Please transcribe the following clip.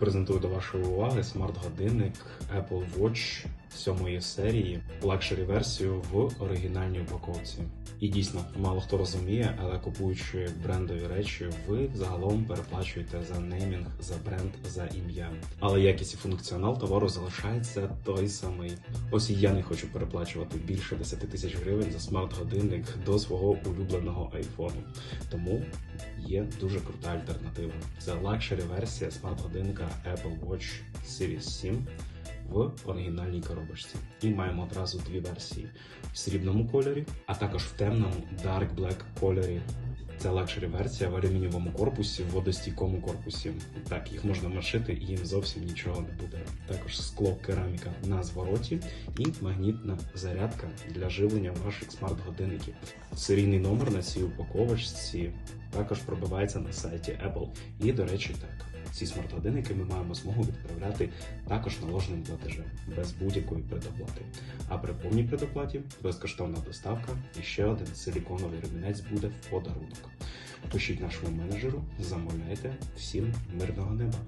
Презентую до вашої уваги смарт-годинник Apple Watch сьомої серії, лакшері версію в оригінальній упаковці. І дійсно, мало хто розуміє, але купуючи брендові речі, ви загалом переплачуєте за неймінг, за бренд, за ім'я. Але якість і функціонал товару залишається той самий. Ось і я не хочу переплачувати більше 10 тисяч гривень за смарт-годинник до свого улюбленого айфону. Тому є дуже крута альтернатива. Це лакшері версія смарт-годинника Apple Watch Series 7 в оригінальній коробочці. І маємо одразу дві версії в срібному кольорі, а також в темному Dark Black кольорі. Це лакшері версія в алюмінієвому корпусі, в водостійкому корпусі. Так, їх можна машити і їм зовсім нічого не буде. Також скло кераміка на звороті і магнітна зарядка для живлення ваших смарт-годинників. Серійний номер на цій упаковочці також пробивається на сайті Apple. І, до речі, так. Ці смарт-годинники ми маємо змогу відправляти також наложеним платежем без будь-якої предоплати. А при повній предоплаті безкоштовна доставка і ще один силіконовий ремінець буде в подарунок. Пишіть нашому менеджеру, замовляйте всім мирного неба.